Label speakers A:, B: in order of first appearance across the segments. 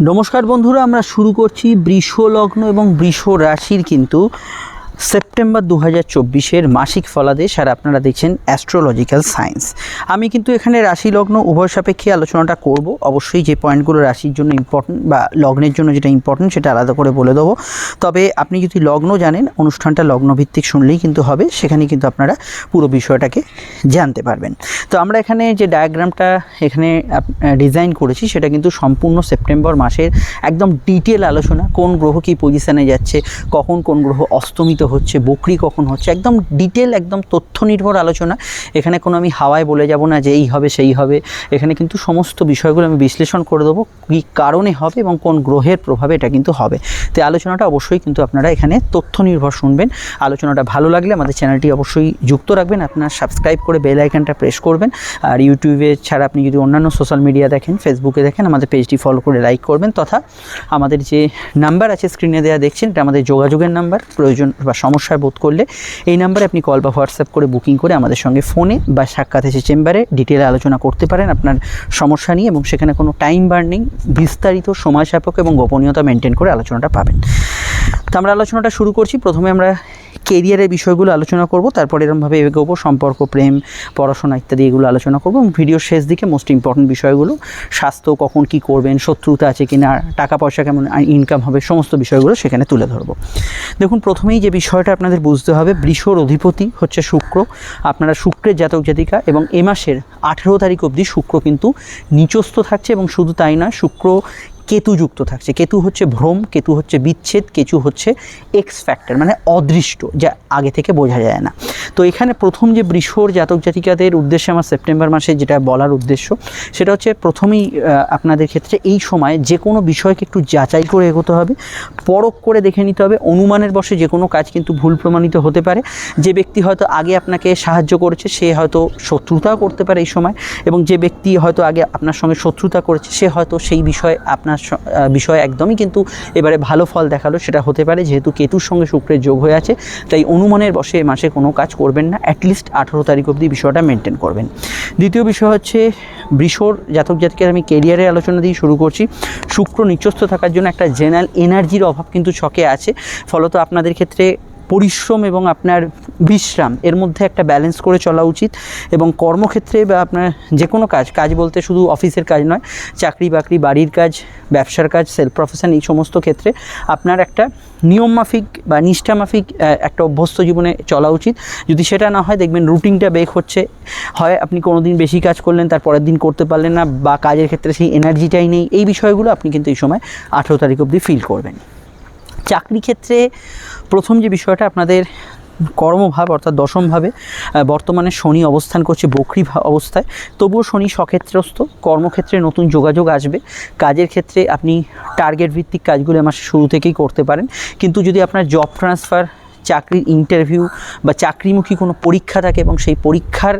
A: নমস্কার বন্ধুরা আমরা শুরু করছি বৃষ লগ্ন এবং বৃষ রাশির কিন্তু সেপ্টেম্বর দু হাজার চব্বিশের মাসিক ফলাদেশ আর আপনারা দেখছেন অ্যাস্ট্রোলজিক্যাল সায়েন্স আমি কিন্তু এখানে রাশি লগ্ন উভয় সাপেক্ষে আলোচনাটা করব। অবশ্যই যে পয়েন্টগুলো রাশির জন্য ইম্পর্টেন্ট বা লগ্নের জন্য যেটা ইম্পর্টেন্ট সেটা আলাদা করে বলে দেবো। তবে আপনি যদি লগ্ন জানেন, অনুষ্ঠানটা লগ্নভিত্তিক শুনলেই কিন্তু হবে, সেখানে কিন্তু আপনারা পুরো বিষয়টাকে জানতে পারবেন। তো আমরা এখানে যে ডায়াগ্রামটা এখানে ডিজাইন করেছি, সেটা কিন্তু সম্পূর্ণ সেপ্টেম্বর মাসের একদম ডিটেল আলোচনা, কোন গ্রহ কী পজিশানে যাচ্ছে, কখন কোন গ্রহ অস্তমিত হচ্ছে, বকরি কখন হচ্ছে, একদম ডিটেল একদম তথ্য নির্ভর আলোচনা। এখানে কোনো আমি হাওয়ায় বলে যাব না যে এই হবে, সেই হবে। এখানে কিন্তু সমস্ত বিষয়গুলো আমি বিশ্লেষণ করে দেবো, কী কারণে হবে এবং কোন গ্রহের প্রভাবে এটা কিন্তু হবে। তো আলোচনাটা অবশ্যই কিন্তু আপনারা এখানে তথ্য নির্ভর শুনবেন। আলোচনাটা ভালো লাগলে আমাদের চ্যানেলটি অবশ্যই যুক্ত রাখবেন। আপনারা সাবস্ক্রাইব করে বেল আইকনটা প্রেস করবেন। আর ইউটিউবে ছাড়া আপনি যদি অন্যান্য সোশ্যাল মিডিয়া দেখেন ফেসবুকে দেখেন, আমাদের পেজটি ফলো করে লাইক করবেন। তথা আমাদের যে নাম্বার আছে স্ক্রিনে দেওয়া দেখছেন, এটা আমাদের যোগাযোগের নাম্বার প্রয়োজন বা সমস্যায় বোধ করলে এই নাম্বারে আপনি কল বা হোয়াটসঅ্যাপ করে বুকিং করে আমাদের সঙ্গে ফোনে বা সাক্ষাৎ এসে চেম্বারে ডিটেলে আলোচনা করতে পারেন আপনার সমস্যা নিয়ে এবং সেখানে কোনো টাইম বার্নিং বিস্তারিত সময় সাপেক্ষ এবং গোপনীয়তা মেনটেন করে আলোচনাটা পাবেন। তো আমরা আলোচনাটা শুরু করছি। প্রথমে আমরা কেরিয়ারের বিষয়গুলো আলোচনা করব, তারপর এরকমভাবে এগোবো সম্পর্ক, প্রেম, পড়াশোনা ইত্যাদি এগুলো আলোচনা করব এবং ভিডিওর শেষ দিকে মোস্ট ইম্পর্টেন্ট বিষয়গুলো, স্বাস্থ্য, কখন কি করবেন, শত্রুতা আছে কি না টাকা পয়সা কেমন ইনকাম হবে, সমস্ত বিষয়গুলো সেখানে তুলে ধরবো। দেখুন, প্রথমেই যে বিষয়টা আপনাদের বুঝতে হবে, বৃষর অধিপতি হচ্ছে শুক্র, আপনারা শুক্রের জাতক জাতিকা এবং এ মাসের আঠেরো তারিখ অবধি শুক্র কিন্তু নিচস্থ থাকছে এবং শুধু তাই নয়, শুক্র কেতুযুক্ত থাকছে। কেতু হচ্ছে ভ্রম, কেতু হচ্ছে বিচ্ছেদ, কেতু হচ্ছে এক্স ফ্যাক্টর মানে অদৃষ্ট, যা আগে থেকে বোঝা যায় না। তো এখানে প্রথম যে বৃষর জাতক জাতিকাদের উদ্দেশ্যে আমার সেপ্টেম্বর মাসে যেটা বলার উদ্দেশ্য, সেটা হচ্ছে প্রথমেই আপনাদের ক্ষেত্রে এই সময় যে কোনো বিষয়কে একটু যাচাই করে এগোতে হবে, পরখ করে দেখে নিতে হবে, অনুমানের বসে যে কোনো কাজ কিন্তু ভুল প্রমাণিত হতে পারে। যে ব্যক্তি হয়তো আগে আপনাকে সাহায্য করেছে, সে হয়তো শত্রুতাও করতে পারে এই সময়, এবং যে ব্যক্তি হয়তো আগে আপনার সঙ্গে শত্রুতা করেছে, সে হয়তো সেই বিষয়ে আপনার আহ, বিষয়ে একদমই কিন্তু এবারে ভালো ফল দেখাল সেটা হতে পারে যেহেতু কেতুর সঙ্গে শুক্রের যোগ হয়ে আছে তাই অনুমানের বসে মাসে কোনো কাজ করবেন না অ্যাটলিস্ট আঠেরো তারিখ অবধি বিষয়টা মেনটেন করবেন। দ্বিতীয় বিষয় হচ্ছে বৃষর জাতক জাতিকের আমি কেরিয়ারের আলোচনা দিয়ে শুরু করছি। শুক্র নিচস্থ থাকার জন্য একটা জেনারেল এনার্জির অভাব কিন্তু ছকে আছে ফলত আপনাদের ক্ষেত্রে পরিশ্রম এবং আপনার বিশ্রাম এর মধ্যে একটা ব্যালেন্স করে চলা উচিত এবং কর্মক্ষেত্রে বা আপনার যে কোনো কাজ কাজ বলতে শুধু অফিসের কাজ নয়, চাকরি বাকরি, বাড়ির কাজ, ব্যবসার কাজ সেলফ প্রফেশন এই সমস্ত ক্ষেত্রে আপনার একটা নিয়মমাফিক বা নিষ্ঠামাফিক একটা অভ্যস্ত জীবনে চলা উচিত। যদি সেটা না হয়, দেখবেন রুটিনটা বেক হচ্ছে। হয় আপনি কোনো দিন বেশি কাজ করলেন, তার পরের দিন করতে পারলেন না বা কাজের ক্ষেত্রে সেই এনার্জিটাই নেই। এই বিষয়গুলো আপনি কিন্তু এই সময় আঠেরো তারিখ অবধি ফিল করবেন। চাকরি ক্ষেত্রে প্রথম যে বিষয়টা আপনাদের কর্মভাব অর্থাৎ দশমভাবে বর্তমানে শনি অবস্থান করছে বকরি অবস্থায়। তবুও শনি সক্ষেত্রস্থ কর্মক্ষেত্রে নতুন যোগাযোগ আসবে। কাজের ক্ষেত্রে আপনি টার্গেট ভিত্তিক কাজগুলো আমার শুরু থেকেই করতে পারেন। কিন্তু যদি আপনার জব ট্রান্সফার চাকরির ইন্টারভিউ বা চাকরিমুখী কোনো পরীক্ষা থাকে এবং সেই পরীক্ষার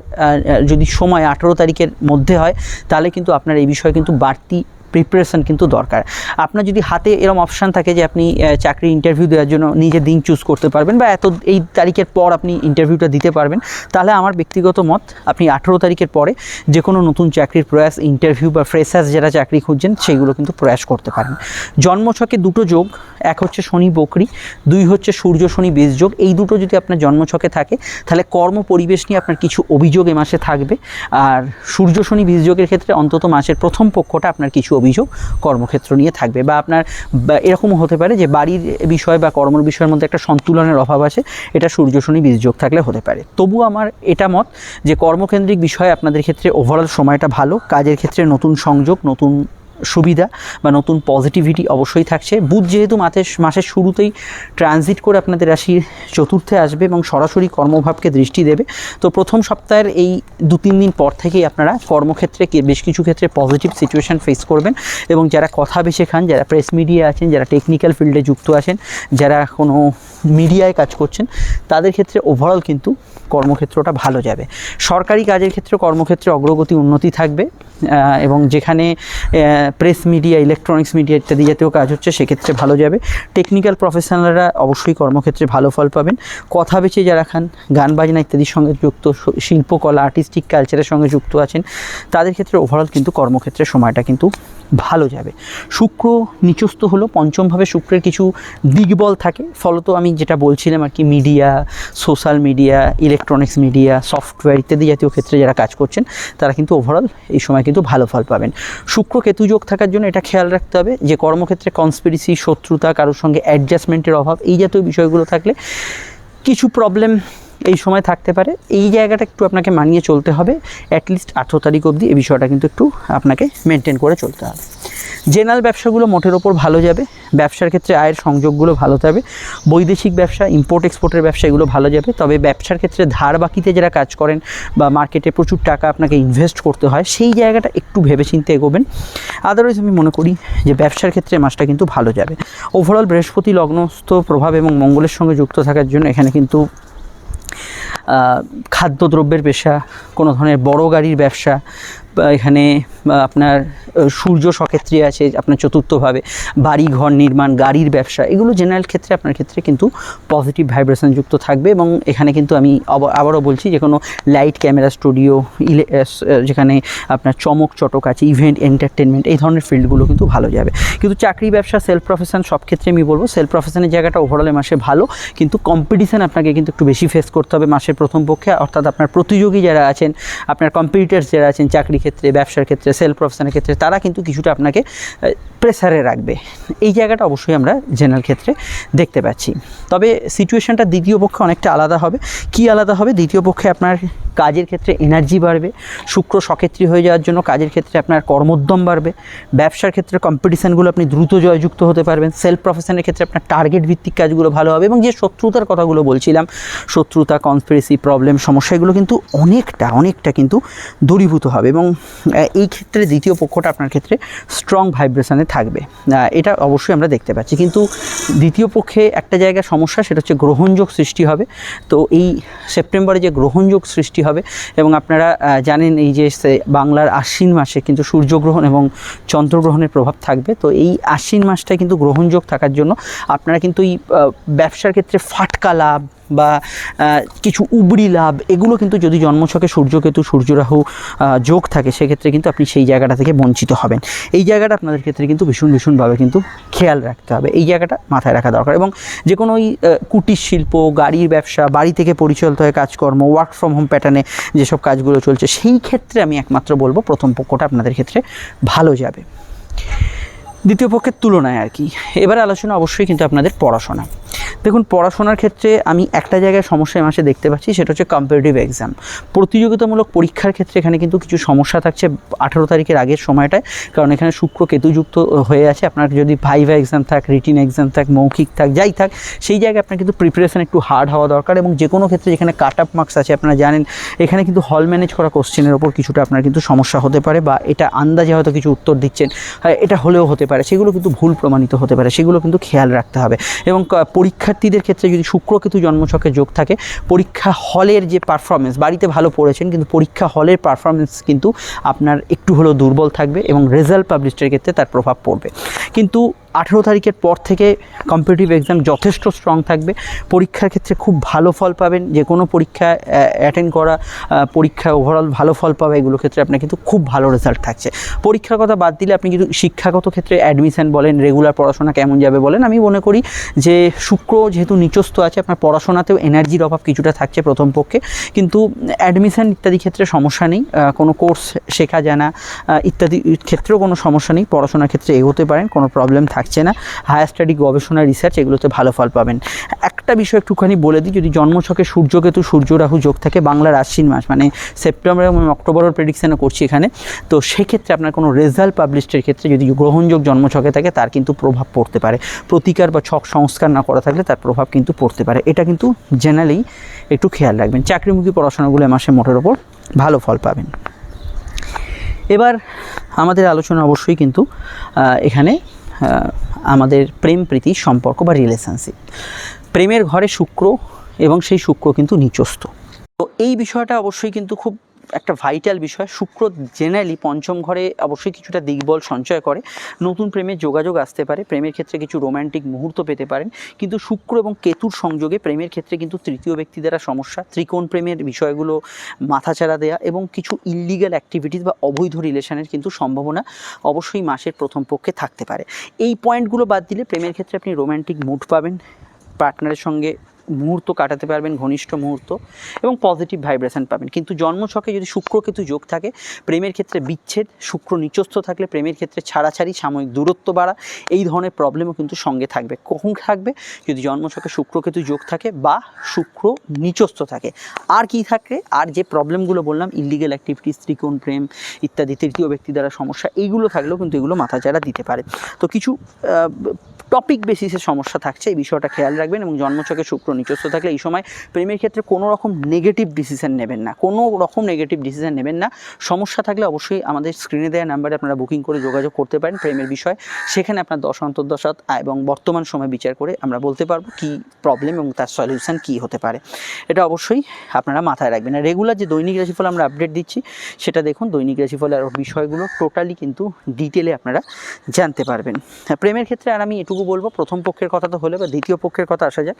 A: যদি সময় আঠেরো তারিখের মধ্যে হয়, তাহলে কিন্তু আপনার এই বিষয়ে কিন্তু বাড়তি প্রিপারেশন কিন্তু দরকার। আপনার যদি হাতে এরকম অপশান থাকে যে আপনি আহ, চাকরির ইন্টারভিউ দেওয়ার জন্য নিজের দিন চুজ করতে পারবেন বা এত এই তারিখের পর আপনি ইন্টারভিউটা দিতে পারবেন তাহলে আমার ব্যক্তিগত মত আপনি আঠেরো তারিখের পরে যে কোনো নতুন চাকরির প্রয়াস ইন্টারভিউ বা ফ্রেশার্স যারা চাকরি খুঁজছেন সেইগুলো কিন্তু প্রয়াস করতে পারেন। জন্মছকে দুটো যোগ এক হচ্ছে শনি বকরি দুই হচ্ছে সূর্য শনি বীজ যোগ এই দুটো যদি আপনার জন্মছকে থাকে তাহলে কর্ম পরিবেশ নিয়ে আপনার কিছু অভিযোগ এ মাসে থাকবে। আর সূর্য শনি বীজ যোগের ক্ষেত্রে অন্তত মাসের প্রথম পক্ষটা আপনার কিছু অভিযোগ কর্মক্ষেত্র নিয়ে থাকবে বা আপনার এরকম এরকমও হতে পারে যে বাড়ির বিষয় বা কর্মর বিষয়ের মধ্যে একটা সন্তুলনের অভাব আছে, এটা সূর্য, শনি বীজযোগ থাকলে হতে পারে। তবু আমার এটা মত যে কর্মকেন্দ্রিক বিষয়ে আপনাদের ক্ষেত্রে ওভারঅল সময়টা ভালো, কাজের ক্ষেত্রে নতুন সংযোগ, নতুন সুবিধা বা নতুন পজিটিভিটি অবশ্যই থাকছে। বুধ যেহেতু মাসের মাসের শুরুতেই ট্রানজিট করে আপনাদের রাশির চতুর্থে আসবে এবং সরাসরি কর্মভাবকে দৃষ্টি দেবে। তো প্রথম সপ্তাহের এই দু তিন দিন পর থেকেই আপনারা কর্মক্ষেত্রে বেশ কিছু ক্ষেত্রে পজিটিভ সিচুয়েশান ফেস করবেন এবং যারা কথা বেশি খান, যারা প্রেস মিডিয়া আছেন, যারা টেকনিক্যাল ফিল্ডে যুক্ত আছেন, যারা কোনো মিডিয়ায় কাজ করছেন, তাদের ক্ষেত্রে ওভারঅল কিন্তু কর্মক্ষেত্রটা ভালো যাবে। সরকারি কাজের ক্ষেত্রে কর্মক্ষেত্রে অগ্রগতি উন্নতি থাকবে এবং যেখানে প্রেস মিডিয়া ইলেকট্রনিক্স মিডিয়া ইত্যাদি জাতীয় কাজ হচ্ছে সেক্ষেত্রে ভালো যাবে। টেকনিক্যাল প্রফেশনালরা অবশ্যই কর্মক্ষেত্রে ভালো ফল পাবেন। কথা বেছে যারা খান, গান বাজনা ইত্যাদির সঙ্গে যুক্ত শিল্পকলা আর্টিস্টিক কালচারের সঙ্গে যুক্ত আছেন, তাদের ক্ষেত্রে ওভারঅল কিন্তু কর্মক্ষেত্রে সময়টা কিন্তু ভালো যাবে। শুক্র নিচস্থ হলো, পঞ্চমভাবে শুক্রের কিছু দিগবল থাকে, ফলত আমি যেটা বলছিলাম আর কি media social media electronics media software ইত্যাদি জাতীয় ক্ষেত্রে যারা কাজ করছেন, তারা কিন্তু ওভারঅল এই সময় কিন্তু ভালো ফল পাবেন। শুক্র কেতু যোগ থাকার জন্য এটা খেয়াল রাখতে হবে যে কর্মক্ষেত্রে কনস্পিরেসি শত্রুতা, কারোর সঙ্গে অ্যাডজাস্টমেন্টের অভাব, এই জাতীয় বিষয়গুলো থাকলে কিছু প্রবলেম এই সময় থাকতে পারে। এই জায়গাটা একটু আপনাকে মানিয়ে চলতে হবে অ্যাটলিস্ট আঠেরো তারিখ অবধি এই বিষয়টা কিন্তু একটু আপনাকে মেনটেন করে চলতে হবে। জেনারেল ব্যবসাগুলো মোটের ওপর ভালো যাবে, ব্যবসার ক্ষেত্রে আয়ের সংযোগগুলো ভালো থাকবে বৈদেশিক ব্যবসা ইম্পোর্ট এক্সপোর্টের ব্যবসা এগুলো ভালো যাবে, তবে ব্যবসার ক্ষেত্রে ধার বাকিতে যারা কাজ করেন বা মার্কেটে প্রচুর টাকা আপনাকে ইনভেস্ট করতে হয়, সেই জায়গাটা একটু ভেবেচিন্তে এগোবেন। আদারওয়াইজ আমি মনে করি যে ব্যবসার ক্ষেত্রে মাসটা কিন্তু ভালো যাবে। ওভারঅল বৃহস্পতি লগ্নস্থ প্রভাব এবং মঙ্গলের সঙ্গে যুক্ত থাকার জন্য এখানে কিন্তু খাদ্যদ্রব্যের পেশা, কোনো ধরনের বড় গাড়ির ব্যবসা এখানে আপনার সূর্য সক্ষেত্রে আছে, আপনার চতুর্থভাবে বাড়ি ঘর নির্মাণ, গাড়ির ব্যবসা, এগুলো জেনারেল ক্ষেত্রে, আপনার ক্ষেত্রে কিন্তু পজিটিভ ভাইব্রেশন যুক্ত থাকবে এবং এখানে কিন্তু আমি আবারও বলছি যে কোনো লাইট ক্যামেরা স্টুডিও ইলে যেখানে আপনার চমক, চটক আছে ইভেন্ট এন্টারটেনমেন্ট এই ধরনের ফিল্ডগুলো কিন্তু ভালো যাবে। কিন্তু চাকরি, ব্যবসা সেলফ প্রফেশন সব ক্ষেত্রে আমি বলব সেলফ প্রফেশনের জায়গাটা ওভারঅলে মাসে ভালো, কিন্তু কম্পিটিশান আপনাকে কিন্তু একটু বেশি ফেস করতে হবে মাসের প্রথম পক্ষে, অর্থাৎ আপনার প্রতিযোগী যারা আছেন, আপনার কম্পিটিটার্স যারা আছেন চাকরি ক্ষেত্রে, ব্যবসার ক্ষেত্রে সেলফ প্রফেশনের ক্ষেত্রে, তারা কিন্তু কিছুটা আপনাকে প্রেসারে রাখবে। এই জায়গাটা অবশ্যই আমরা জেনারেল ক্ষেত্রে দেখতে পাচ্ছি। তবে সিচুয়েশনটা দ্বিতীয় পক্ষে অনেকটা আলাদা হবে। কি আলাদা হবে? দ্বিতীয় পক্ষে আপনার কাজের ক্ষেত্রে এনার্জি বাড়বে, শুক্র সক্ষেত্রী হয়ে যাওয়ার জন্য কাজের ক্ষেত্রে আপনার কর্মোদ্যম বাড়বে, ব্যবসার ক্ষেত্রে কম্পিটিশানগুলো আপনি দ্রুত জয়যুক্ত হতে পারবেন সেলফ প্রফেশনের ক্ষেত্রে আপনার টার্গেট ভিত্তিক কাজগুলো ভালো হবে এবং যে শত্রুতার কথাগুলো বলছিলাম, শত্রুতা কনস্পিরেসি প্রবলেম সমস্যা, এগুলো কিন্তু অনেকটা অনেকটা কিন্তু দূরীভূত হবে এবং এই ক্ষেত্রে দ্বিতীয় পক্ষটা আপনার ক্ষেত্রে স্ট্রং ভাইব্রেশনে থাকবে। এটা অবশ্যই আমরা দেখতে পাচ্ছি। কিন্তু দ্বিতীয় পক্ষে একটা জায়গায় সমস্যা, সেটা হচ্ছে গ্রহণযোগ সৃষ্টি হবে। তো এই সেপ্টেম্বরে যে গ্রহণযোগ সৃষ্টি হবে, এবং আপনারা জানেন এই যে বাংলার আশ্বিন মাসে কিন্তু সূর্যগ্রহণ এবং চন্দ্রগ্রহণের প্রভাব থাকবে। তো এই আশ্বিন মাসটায় কিন্তু গ্রহণযোগ থাকার জন্য আপনারা কিন্তু এই ব্যবসার ক্ষেত্রে ফাটকা লাভ বা কিছু উবড়ি লাভ, এগুলো কিন্তু যদি জন্মছকে সূর্যকেতু, সূর্যরাহু যোগ থাকে, সেক্ষেত্রে কিন্তু আপনি সেই জায়গাটা থেকে বঞ্চিত হবেন। এই জায়গাটা আপনাদের ক্ষেত্রে কিন্তু ভীষণ, ভীষণভাবে কিন্তু খেয়াল রাখতে হবে। এই জায়গাটা মাথায় রাখা দরকার এবং যে কোনো ওই কুটির শিল্প, গাড়ির ব্যবসা, বাড়ি থেকে পরিচালিত হয় কাজকর্ম ওয়ার্ক ফ্রম হোম প্যাটার্নে যেসব কাজগুলো চলছে, সেই ক্ষেত্রে আমি একমাত্র বলব, প্রথম পক্ষটা আপনাদের ক্ষেত্রে ভালো যাবে। দ্বিতীয় পক্ষের তুলনায় আর কি। এবার আলোচনা অবশ্যই কিন্তু আপনাদের পড়াশোনা। দেখুন পড়াশোনার ক্ষেত্রে আমি একটা জায়গায় সমস্যা মাসে দেখতে পাচ্ছি সেটা হচ্ছে কম্পারেটিভ এক্সাম প্রতিযোগিতামূলক পরীক্ষার ক্ষেত্রে এখানে কিন্তু কিছু সমস্যা থাকছে আঠারো তারিখের আগের সময়টায়। কারণ এখানে শুক্র কেতুযুক্ত হয়ে আছে। আপনার যদি ভাইভা এক্সাম থাক রিটিন এক্সাম থাক মৌখিক থাক যাই থাক সেই জায়গায় আপনার কিন্তু প্রিপারেশন একটু হার্ড হওয়া দরকার এবং যে কোনো ক্ষেত্রে যেখানে কাট আপ মার্কস আছে আপনারা জানেন এখানে কিন্তু হল ম্যানেজ করা কোশ্চেনের ওপর কিছুটা আপনার কিন্তু সমস্যা হতে পারে বা এটা আন্দাজে হয়তো কিছু উত্তর দিচ্ছেন। হ্যাঁ, এটা হলেও হতে পারে। সেগুলো কিন্তু ভুল প্রমাণিত হতে পারে। সেগুলো কিন্তু খেয়াল রাখতে হবে। এবং ক- পরীক্ষার্থীদের ক্ষেত্রে যদি শুক্রকেতু জন্মছকে যোগ থাকে, পরীক্ষা হলের যে পারফরমেন্স বাড়িতে ভালো পড়েছেন, কিন্তু পরীক্ষা হলের পারফরমেন্স কিন্তু আপনার একটু হলেও দুর্বল থাকবে এবং রেজাল্ট পাবলিশের ক্ষেত্রে তার প্রভাব পড়বে। কিন্তু আঠেরো তারিখের পর থেকে কম্পিটিটিভ এক্সাম যথেষ্ট স্ট্রং থাকবে। পরীক্ষার ক্ষেত্রে খুব ভালো ফল পাবেন। যে কোনো পরীক্ষা অ্যাটেন্ড করা পরীক্ষা ওভারঅল ভালো ফল পাবে এগুলো ক্ষেত্রে আপনার কিন্তু খুব ভালো রেজাল্ট থাকছে। পরীক্ষার কথা বাদ দিলে আপনি কিন্তু শিক্ষাগত ক্ষেত্রে অ্যাডমিশন বলেন রেগুলার পড়াশোনা কেমন যাবে বলেন, আমি মনে করি যে শুক্র যেহেতু নিচস্থ আছে, আপনার পড়াশোনাতেও এনার্জির অভাব কিছুটা থাকছে প্রথম পক্ষে। কিন্তু অ্যাডমিশান ইত্যাদি ক্ষেত্রে সমস্যা নেই কোনো কোর্স শেখা জানা ইত্যাদি ক্ষেত্রেও কোনো সমস্যা নেই, পড়াশোনার ক্ষেত্রে এগোতে পারেন, কোনো প্রবলেম থাকছে না। হায়ার স্টাডি গবেষণা রিসার্চ এগুলোতে ভালো ফল পাবেন। একটা বিষয় একটুখানি বলে দিই, যদি জন্মছকে সূর্যকেতু সূর্য রাহু যোগ থাকে বাংলার আশ্বিন মাস মানে সেপ্টেম্বর এবং অক্টোবরের প্রেডিকশানও করছি এখানে। তো সেক্ষেত্রে আপনার কোনো রেজাল্ট পাবলিশের ক্ষেত্রে যদি গ্রহণযোগ জন্মছকে থাকে, তার কিন্তু প্রভাব পড়তে পারে। প্রতিকার বা ছক সংস্কার না করা থাকলে তার প্রভাব কিন্তু পড়তে পারে। এটা কিন্তু জেনারেলি একটু খেয়াল রাখবেন। চাকরিমুখী পড়াশোনাগুলো মাসে মোটের ওপর ভালো ফল পাবেন। এবার আমাদের আলোচনা অবশ্যই কিন্তু এখানে আমাদের প্রেম, প্রীতি, সম্পর্ক বা রিলেশনশিপ প্রেমের ঘরে শুক্র এবং সেই শুক্র কিন্তু নিচস্ত তো এই বিষয়টা অবশ্যই কিন্তু খুব একটা ভাইটাল বিষয়। শুক্র জেনারেলি পঞ্চম ঘরে অবশ্যই কিছুটা দিকবল সঞ্চয় করে। নতুন প্রেমের যোগাযোগ আসতে পারে। প্রেমের ক্ষেত্রে কিছু রোমান্টিক মুহূর্ত পেতে পারেন। কিন্তু শুক্র এবং কেতুর সংযোগে প্রেমের ক্ষেত্রে কিন্তু তৃতীয় ব্যক্তি দ্বারা সমস্যা। ত্রিকোণ প্রেমের বিষয়গুলো মাথাচাড়া দেয়া এবং কিছু ইললিগাল অ্যাক্টিভিটিস বা অবৈধ রিলেশনের কিন্তু সম্ভাবনা অবশ্যই মাসের প্রথম পক্ষে থাকতে পারে। এই পয়েন্টগুলো বাদ দিলে প্রেমের ক্ষেত্রে আপনি রোম্যান্টিক মুড পাবেন। পার্টনারের সঙ্গে মুহূর্ত কাটাতে পারবেন, ঘনিষ্ঠ মুহূর্ত এবং পজিটিভ ভাইব্রেশন পাবেন। কিন্তু জন্মছকে যদি শুক্র কেতু যোগ থাকে, প্রেমের ক্ষেত্রে বিচ্ছেদ, শুক্র নিচস্থ থাকলে প্রেমের ক্ষেত্রে ছাড়াছাড়ি, সাময়িক দূরত্ব বাড়া, এই ধরনের প্রবলেমও কিন্তু সঙ্গে থাকবে। কখন থাকবে? যদি জন্মছকে শুক্র কেতু যোগ থাকে বা শুক্র নিচস্থ থাকে। আর কি থাকে আর যে প্রবলেমগুলো বললাম ইলিগেল অ্যাক্টিভিটিস ত্রিকোণ প্রেম ইত্যাদি, তৃতীয় ব্যক্তি দ্বারা সমস্যা, এইগুলো থাকলেও কিন্তু এগুলো মাথা মাথাচাড়া দিতে পারে। তো কিছু টপিক বেসিসে সমস্যা থাকছে এই বিষয়টা খেয়াল রাখবেন এবং জন্মচকে শুক্র নিচস্থ থাকলে এই সময় প্রেমের ক্ষেত্রে কোনো রকম নেগেটিভ ডিসিশন নেবেন না কোনো রকম নেগেটিভ ডিসিশন নেবেন না। সমস্যা থাকলে অবশ্যই আমাদের স্ক্রিনে দেওয়া নাম্বারে আপনারা বুকিং করে যোগাযোগ করতে পারেন প্রেমের বিষয়। সেখানে আপনার দশ অন্তর্দশাত এবং বর্তমান সময় বিচার করে আমরা বলতে পারব কী প্রবলেম এবং তার সলিউশন কী হতে পারে। এটা অবশ্যই আপনারা মাথায় রাখবেন। আর রেগুলার যে দৈনিক রাশিফল আমরা আপডেট দিচ্ছি সেটা দেখুন দৈনিক রাশিফল আর বিষয়গুলো টোটালি কিন্তু ডিটেলে আপনারা জানতে পারবেন। হ্যাঁ, প্রেমের ক্ষেত্রে আর আমি এটুকু বলব, প্রথম পক্ষের কথা তো হলে বা দ্বিতীয় পক্ষের কথা আসা যায়।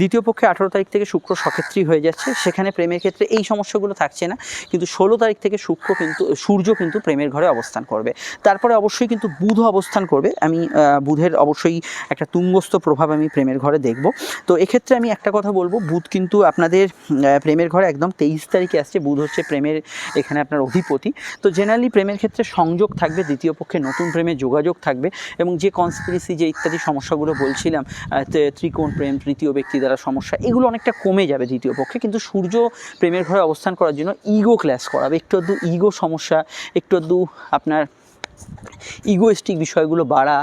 A: দ্বিতীয় পক্ষে আঠারো তারিখ থেকে শুক্র সক্ষেত্রী হয়ে যাচ্ছে। সেখানে প্রেমের ক্ষেত্রে এই সমস্যাগুলো থাকছে না, কিন্তু ষোলো তারিখ থেকে শুক্র কিন্তু, সূর্য কিন্তু প্রেমের ঘরে অবস্থান করবে। তারপরে অবশ্যই কিন্তু বুধ অবস্থান করবে। আমি বুধের অবশ্যই একটা তুঙ্গস্থ প্রভাব আমি প্রেমের ঘরে দেখব। তো এক্ষেত্রে আমি একটা কথা বলব, বুধ কিন্তু আপনাদের প্রেমের ঘরে একদম তেইশ তারিখে আসছে। বুধ হচ্ছে প্রেমের, এখানে আপনার অধিপতি। তো জেনারেলি প্রেমের ক্ষেত্রে সংযোগ থাকবে, দ্বিতীয় পক্ষে নতুন প্রেমে যোগাযোগ থাকবে এবং যে কনস্পিরেসি যে ইত্যাদি সমস্যাগুলো বলছিলাম ত্রিকোণ প্রেম, তৃতীয় ব্যক্তি দ্বারা সমস্যা, এগুলো অনেকটা কমে যাবে দ্বিতীয় পক্ষে। কিন্তু সূর্য প্রেমের ঘরে অবস্থান করার জন্য ইগো ক্লাস করাবে। একটু দু ইগো সমস্যা, একটু দু আপনার ইগোয়েস্টিক বিষয়গুলো বাড়া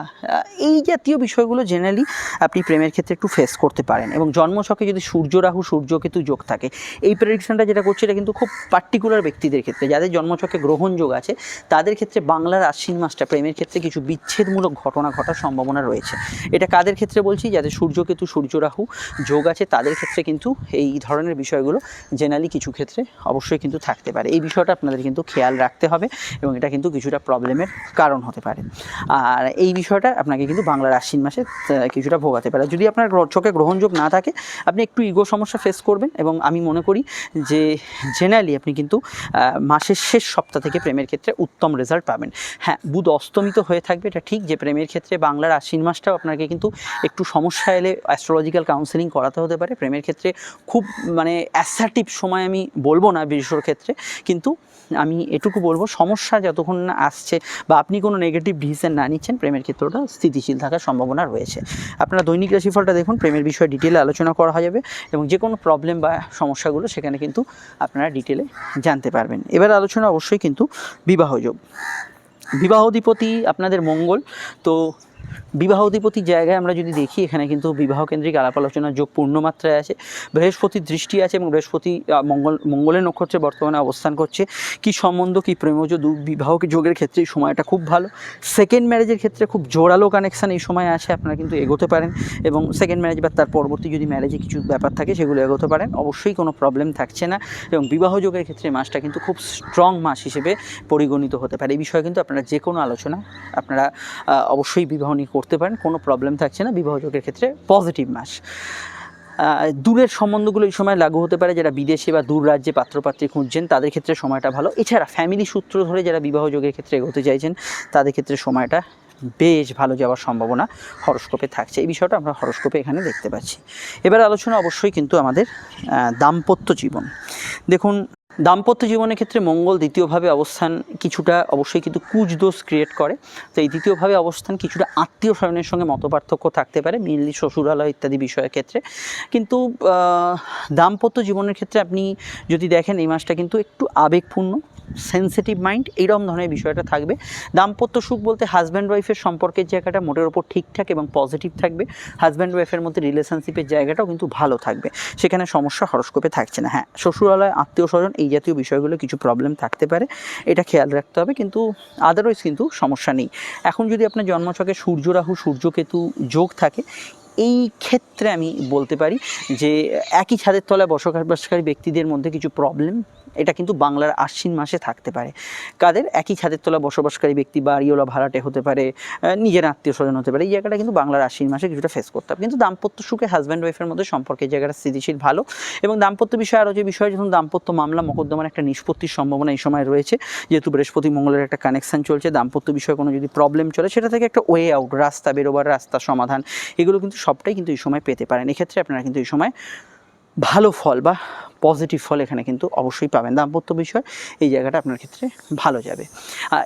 A: এই জাতীয় বিষয়গুলো জেনারেলি আপনি প্রেমের ক্ষেত্রে একটু ফেস করতে পারেন এবং জন্মছকে যদি সূর্য রাহু, সূর্য কেতু যোগ থাকে, এই প্রেডিকশনটা যেটা করছে এটা কিন্তু খুব পার্টিকুলার ব্যক্তিদের ক্ষেত্রে, যাদের জন্মছকে গ্রহণ যোগ আছে, তাদের ক্ষেত্রে বাংলার আশ্বিন মাসটা প্রেমের ক্ষেত্রে কিছু বিচ্ছেদমূলক ঘটনা ঘটার সম্ভাবনা রয়েছে। এটা কাদের ক্ষেত্রে বলছি? যাদের সূর্য কেতু, সূর্য রাহু যোগ আছে, তাদের ক্ষেত্রে কিন্তু এই ধরনের বিষয়গুলো জেনারেলি কিছু ক্ষেত্রে অবশ্যই কিন্তু থাকতে পারে। এই বিষয়টা আপনাদের কিন্তু খেয়াল রাখতে হবে এবং এটা কিন্তু কিছুটা প্রবলেমের কারণ হতে পারে। আর এই বিষয়টা আপনাকে কিন্তু বাংলার আশ্বিন মাসে কিছুটা ভোগাতে পারে। যদি আপনার চোখে গ্রহণযোগ না থাকে, আপনি একটু ইগো সমস্যা ফেস করবেন এবং আমি মনে করি যে জেনারেলি আপনি কিন্তু মাসের শেষ সপ্তাহ থেকে প্রেমের ক্ষেত্রে উত্তম রেজাল্ট পাবেন। হ্যাঁ বুধ অস্তমিত হয়ে থাকবে, এটা ঠিক যে প্রেমের ক্ষেত্রে বাংলার আশ্বিন মাসটাও আপনাকে কিন্তু একটু সমস্যা এলে অ্যাস্ট্রোলজিক্যাল কাউন্সেলিং করাতে হতে পারে। প্রেমের ক্ষেত্রে খুব মানে অ্যাসার্টিভ সময় আমি বলব না বিশ্বর ক্ষেত্রে, কিন্তু আমি এটুকু বলব, সমস্যা যতক্ষণ না আসছে বা আপনি কোনো নেগেটিভ ডিসিশন না নিচ্ছেন, প্রেমের ক্ষেত্রটা স্থিতিশীল থাকার সম্ভাবনা রয়েছে। আপনারা দৈনিক রাশিফলটা দেখুন, প্রেমের বিষয়ে ডিটেলে আলোচনা করা যাবে এবং যে কোনো প্রবলেম বা সমস্যাগুলো সেখানে কিন্তু আপনারা ডিটেলে জানতে পারবেন। এবার আলোচনা অবশ্যই কিন্তু বিবাহযোগ বিবাহ অধিপতি আপনাদের মঙ্গল, তো বিবাহাধিপতির জায়গায় আমরা যদি দেখি, এখানে কিন্তু বিবাহ কেন্দ্রিক আলাপ আলোচনার যোগ পূর্ণ মাত্রায় আছে। বৃহস্পতির দৃষ্টি আছে এবং বৃহস্পতি মঙ্গল, মঙ্গলের নক্ষত্রে বর্তমানে অবস্থান করছে। কি সম্বন্ধ, কি প্রেমজ বিবাহ যোগের ক্ষেত্রে এই সময়টা খুব ভালো। সেকেন্ড ম্যারেজের ক্ষেত্রে খুব জোরালো কানেকশান এই সময় আছে আপনারা কিন্তু এগোতে পারেন। এবং সেকেন্ড ম্যারেজ বা তার পরবর্তী যদি ম্যারেজে কিছু ব্যাপার থাকে, সেগুলো এগোতে পারেন। অবশ্যই কোনো প্রবলেম থাকছে না। এবং বিবাহ যোগের ক্ষেত্রে মাসটা কিন্তু খুব স্ট্রং মাস হিসেবে পরিগণিত হতে পারে। এই বিষয়ে কিন্তু আপনারা যে কোনো আলোচনা, আপনারা অবশ্যই বিবাহ নিয়ে করতে পারেন, কোনো প্রবলেম থাকছে না। বিবাহ যোগের ক্ষেত্রে পজিটিভ মাস দূরের সম্বন্ধগুলো এই সময় লাগু হতে পারে, যারা বিদেশে বা দূর রাজ্যে পাত্রপাত্রী খুঁজছেন, তাদের ক্ষেত্রে সময়টা ভালো। এছাড়া ফ্যামিলি সূত্র ধরে যারা বিবাহ যোগের ক্ষেত্রে এগোতে চাইছেন, তাদের ক্ষেত্রে সময়টা বেশ ভালো যাওয়ার সম্ভাবনা হরস্কোপে থাকছে। এই বিষয়টা আমরা হরস্কোপে এখানে দেখতে পাচ্ছি। এবার আলোচনা অবশ্যই কিন্তু আমাদের দাম্পত্য জীবন। দেখুন দাম্পত্য জীবনের ক্ষেত্রে মঙ্গল দ্বিতীয়ভাবে অবস্থান কিছুটা অবশ্যই কিন্তু কুচ দোষ ক্রিয়েট করে। তো এই দ্বিতীয়ভাবে অবস্থান কিছুটা আত্মীয় স্বজনের সঙ্গে মতপার্থক্য থাকতে পারে মেনলি শ্বশুরালয় ইত্যাদি বিষয়ের ক্ষেত্রে। কিন্তু দাম্পত্য জীবনের ক্ষেত্রে আপনি যদি দেখেন এই মাসটা কিন্তু একটু আবেগপূর্ণ সেন্সিটিভ মাইন্ড এইরকম ধরনের বিষয়টা থাকবে। দাম্পত্য সুখ বলতে হাজব্যান্ড ওয়াইফের সম্পর্কের জায়গাটা মোটের ওপর ঠিকঠাক এবং পজিটিভ থাকবে। হাজব্যান্ড ওয়াইফের মধ্যে রিলেশনশিপের জায়গাটাও কিন্তু ভালো থাকবে। সেখানে সমস্যা হরস্কোপে থাকছে না। হ্যাঁ শ্বশুরালয়, আত্মীয় স্বজন এই জাতীয় বিষয়গুলো কিছু প্রবলেম থাকতে পারে, এটা খেয়াল রাখতে হবে। কিন্তু আদারওয়াইজ কিন্তু সমস্যা নেই। এখন যদি আপনার জন্মছকে সূর্য রাহু সূর্যকেতু যোগ থাকে, এই ক্ষেত্রে আমি বলতে পারি যে, একই ছাদের তলায় বসবাসকারী ব্যক্তিদের মধ্যে কিছু প্রবলেম এটা কিন্তু বাংলার আশ্বিন মাসে থাকতে পারে। কাদের? একই ছাদের তলা বসবাসকারী ব্যক্তি বাড়িওয়ালা ভাড়াটে হতে পারে নিজের আত্মীয় স্বজন হতে পারে, এই জায়গাটা কিন্তু বাংলার আশ্বিন মাসে কিছুটা ফেস করতে হবে। কিন্তু দাম্পত্য সুখে হাজব্যান্ড ওয়াইফের মধ্যে সম্পর্কে এই জায়গাটা স্থিতিশীল, ভালো। এবং দাম্পত্য বিষয়ে আরও যে বিষয় যখন দাম্পত্য মামলা, মোকদ্দমার একটা নিষ্পত্তির সম্ভাবনা এই সময় রয়েছে। যেহেতু বৃহস্পতি মঙ্গলের একটা কানেকশন চলছে, দাম্পত্য বিষয়ে কোনো যদি প্রবলেম চলে, সেটা থেকে একটা ওয়ে আউট রাস্তা বেরোবার, রাস্তা সমাধান, এগুলো কিন্তু সবটাই কিন্তু এই সময় পেতে পারেন। এক্ষেত্রে আপনারা কিন্তু এই সময় ভালো ফল বা পজিটিভ ফল এখানে কিন্তু অবশ্যই পাবেন। দাম্পত্য বিষয়, এই জায়গাটা আপনার ক্ষেত্রে ভালো যাবে।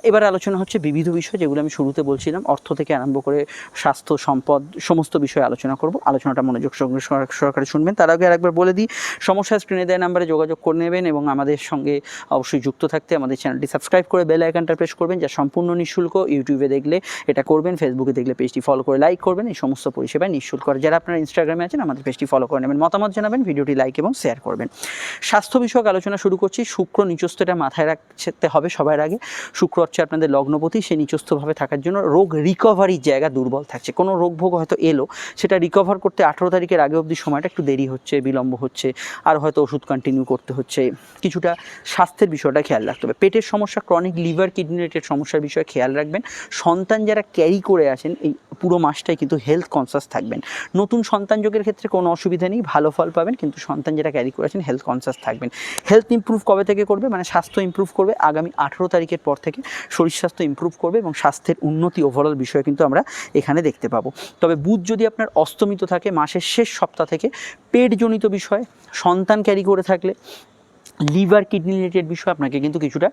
A: এবার আলোচনা হচ্ছে বিবিধ বিষয়, যেগুলো আমি শুরুতে বলছিলাম। অর্থ থেকে আরম্ভ করে স্বাস্থ্য, সম্পদ, সমস্ত বিষয়ে আলোচনা করব। আলোচনাটা মনোযোগ সহকারে শুনবেন। তার আগে আরেকবার বলে দিই, সমস্যা স্ক্রিনে দেওয়া নাম্বারে যোগাযোগ করে নেবেন এবং আমাদের সঙ্গে অবশ্যই যুক্ত থাকতে আমাদের চ্যানেলটি সাবস্ক্রাইব করে বেল আইকনটা প্রেস করবেন, যা সম্পূর্ণ নিঃশুল্ক। ইউটিউবে দেখলে এটা করবেন, ফেসবুকে দেখলে পেজটি ফলো করে লাইক করবেন। এই সমস্ত পরিষেবায় নিঃশুল্ক। যারা আপনারা ইনস্টাগ্রামে আছেন, আমাদের পেজটি ফলো করে নেবেন। মতামত জানাবেন, ভিডিওটি লাইক এবং শেয়ার করবেন। স্বাস্থ্য বিষয়ক আলোচনা শুরু করছি। শুক্র নিচস্থ এটা মাথায় রাখতে হবে সবার আগে। শুক্র হচ্ছে আপনাদের লগ্নপতি সেই নিচস্থভাবে থাকার জন্য রোগ রিকভারির জায়গা দুর্বল থাকছে। কোনো রোগ ভোগ হয়তো এলো, সেটা রিকভার করতে আঠেরো তারিখের আগে অবধি সময়টা একটু দেরি হচ্ছে, বিলম্ব হচ্ছে, আর হয়তো ওষুধ কন্টিনিউ করতে হচ্ছে। কিছুটা স্বাস্থ্যের বিষয়টা খেয়াল রাখতে হবে। পেটের সমস্যা ক্রনিক লিভার কিডনি রিলেটেড সমস্যার বিষয়ে খেয়াল রাখবেন। সন্তান যারা ক্যারি করে আসেন এই পুরো মাসটাই কিন্তু হেলথ কনসাস থাকবেন। নতুন সন্তান যোগের ক্ষেত্রে কোনো অসুবিধা নেই, ভালো ফল পাবেন, কিন্তু সন্তান যারা ক্যারি করেছেন হেলথ কনসাস থাকবেন। হেলথ ইম্প্রুভ কবে থেকে করবে? মানে স্বাস্থ্য ইম্প্রুভ করবে আগামী আঠেরো তারিখের পর থেকে। শরীর স্বাস্থ্য ইম্প্রুভ করবে এবং স্বাস্থ্যের উন্নতি ওভারঅল বিষয়ে কিন্তু আমরা এখানে দেখতে পাবো। তবে বুধ যদি আপনার অস্তমিত থাকে, মাসের শেষ সপ্তাহ থেকে, পেটজনিত বিষয়, সন্তান ক্যারি করে থাকলে লিভার কিডনি রিলেটেড বিষয় আপনাকে কিন্তু কিছুটা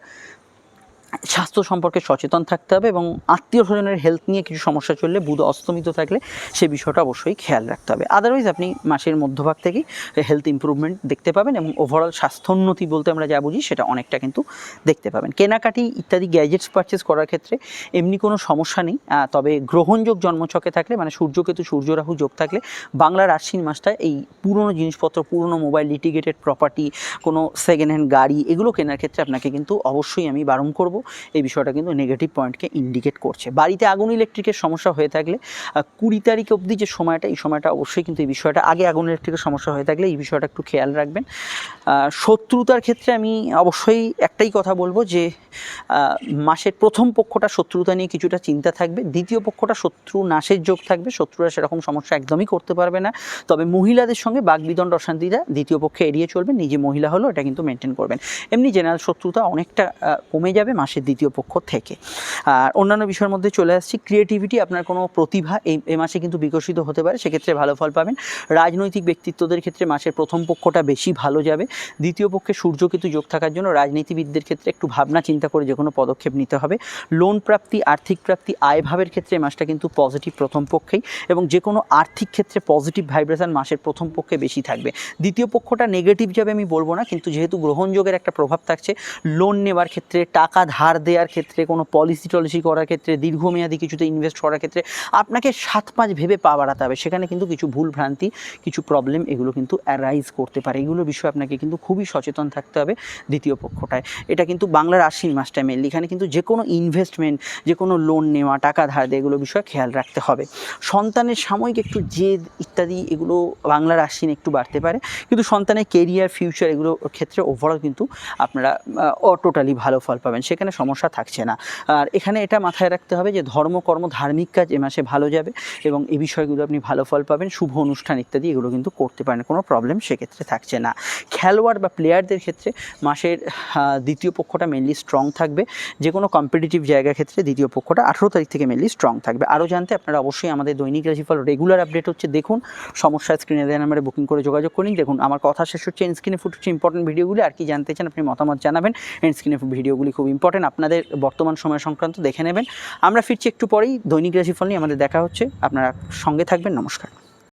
A: স্বাস্থ্য সম্পর্কে সচেতন থাকতে হবে এবং আত্মীয় স্বজনের হেলথ নিয়ে কিছু সমস্যা চললে, বুধ অস্তমিত থাকলে সে বিষয়টা অবশ্যই খেয়াল রাখতে হবে। আদারওয়াইজ আপনি মাসের মধ্যভাগ থেকেই হেলথ ইমপ্রুভমেন্ট দেখতে পাবেন এবং ওভারঅল স্বাস্থ্যোন্নতি বলতে আমরা যা বুঝি সেটা অনেকটা কিন্তু দেখতে পাবেন। কেনাকাটি ইত্যাদি গ্যাজেটস পারচেস করার ক্ষেত্রে এমনি কোনো সমস্যা নেই। তবে গ্রহণযোগ জন্মছকে থাকলে মানে সূর্যকেতু সূর্য রাহু যোগ থাকলে বাংলার আশ্বিন মাসটা এই পুরনো জিনিসপত্র, পুরনো মোবাইল লিটিগেটেড প্রপার্টি কোনো সেকেন্ড হ্যান্ড গাড়ি এগুলো কেনার ক্ষেত্রে আপনাকে কিন্তু অবশ্যই আমি বারণ করব। এই বিষয়টা কিন্তু নেগেটিভ পয়েন্টকে ইন্ডিকেট করছে। বাড়িতে আগুন ইলেকট্রিকের সমস্যা হয়ে থাকলে কুড়ি তারিখ অবধি যে সময়টা, এই সময়টা অবশ্যই কিন্তু এই বিষয়টা, আগে আগুন ইলেকট্রিকের সমস্যা হয়ে থাকলে এই বিষয়টা একটু খেয়াল রাখবেন। শত্রুতার ক্ষেত্রে আমি অবশ্যই একটাই কথা বলব যে মাসের প্রথম পক্ষটা শত্রুতা নিয়ে কিছুটা চিন্তা থাকবে, দ্বিতীয় পক্ষটা শত্রু নাশের যোগ থাকবে, শত্রুরা সেরকম সমস্যা একদমই করতে পারবে না। তবে মহিলাদের সঙ্গে বাগবিদণ্ড অশান্তিটা দ্বিতীয় পক্ষে এড়িয়ে চলবে নিজে মহিলা হলো এটা কিন্তু মেনটেন করবেন। এমনি জেনারেল শত্রুতা অনেকটা কমে যাবে মাসের দ্বিতীয় পক্ষ থেকে। আর অন্যান্য বিষয়ের মধ্যে চলে আসছি। ক্রিয়েটিভিটি আপনার কোনো প্রতিভা এই এ মাসে কিন্তু বিকশিত হতে পারে, সেক্ষেত্রে ভালো ফল পাবেন। রাজনৈতিক ব্যক্তিত্বদের ক্ষেত্রে মাসের প্রথম পক্ষটা বেশি ভালো যাবে। দ্বিতীয় পক্ষে সূর্যকেতু যোগ থাকার জন্য রাজনীতিবিদদের ক্ষেত্রে একটু ভাবনা চিন্তা করে যে কোনো পদক্ষেপ নিতে হবে। লোন প্রাপ্তি, আর্থিক প্রাপ্তি, আয় ভাবের ক্ষেত্রে মাসটা কিন্তু পজিটিভ প্রথম পক্ষেই এবং যে কোনো আর্থিক ক্ষেত্রে পজিটিভ ভাইব্রেশন মাসের প্রথম পক্ষে বেশি থাকবে। দ্বিতীয় পক্ষটা নেগেটিভ যাবে আমি বলব না, কিন্তু যেহেতু গ্রহণযোগের একটা প্রভাব থাকছে লোন নেওয়ার ক্ষেত্রে টাকা ধার দেওয়ার ক্ষেত্রে, কোনো পলিসি টলিসি করার ক্ষেত্রে, দীর্ঘমেয়াদী কিছুতে ইনভেস্ট করার ক্ষেত্রে আপনাকে সাত পাঁচ ভেবে পা বাড়াতে হবে। সেখানে কিন্তু কিছু ভুল ভ্রান্তি, কিছু প্রবলেম এগুলো কিন্তু অ্যারাইজ করতে পারে। এগুলো বিষয়ে আপনাকে কিন্তু খুবই সচেতন থাকতে হবে দ্বিতীয় পক্ষটায়। এটা কিন্তু বাংলার আশ্বিন মাসটা মেনলি এখানে কিন্তু যে কোনো ইনভেস্টমেন্ট যে কোনো লোন নেওয়া, টাকা ধার দেওয়া, এগুলো বিষয়ে খেয়াল রাখতে হবে। সন্তানের সাময়িক একটু জেদ ইত্যাদি, এগুলো বাংলার আশ্বিন একটু বাড়তে পারে। কিন্তু সন্তানের কেরিয়ার ফিউচার এগুলো ক্ষেত্রে ওভারঅল কিন্তু আপনারা টোটালি ভালো ফল পাবেন। সেখানে সমস্যা থাকছে না। আর এখানে এটা মাথায় রাখতে হবে যে ধর্ম, কর্ম, ধার্মিক কাজ এ মাসে ভালো যাবে এবং এই বিষয়গুলো আপনি ভালো ফল পাবেন, শুভ অনুষ্ঠান ইত্যাদি এগুলো কিন্তু করতে পারেন, কোনো প্রবলেম সেক্ষেত্রে থাকছে না। খেলোয়াড় বা প্লেয়ারদের ক্ষেত্রে মাসের দ্বিতীয় পক্ষটা মেনলি স্ট্রং থাকবে। যে কোনো কম্পিটিটিভ জায়গা ক্ষেত্রে দ্বিতীয় পক্ষটা আঠেরো তারিখ থেকে মেনলি স্ট্রং থাকবে। আরও জানতে আপনারা অবশ্যই আমাদের দৈনিক রাশিফল রেগুলার আপডেট হচ্ছে দেখুন। সমস্যা স্ক্রিনে দেওয়া নাম্বারে বুকিং করে যোগাযোগ করুন। দেখুন, আমার কথা শেষ হচ্ছে স্ক্রিনে ফুট হচ্ছে ইম্পর্টেন্ট ভিডিওগুলি আর কি জানতে চান আপনি মতামত জানাবেন স্ক্রিনে ভিডিওগুলি খুব ইম্পর্টেন্ট আপনাদের বর্তমান সময় সংক্রান্ত দেখে নেবেন। আমরা ফিরছি একটু পরেই, দৈনিক রাশিফল নিয়ে আমাদের দেখা হচ্ছে। আপনারা সঙ্গে থাকবেন, নমস্কার।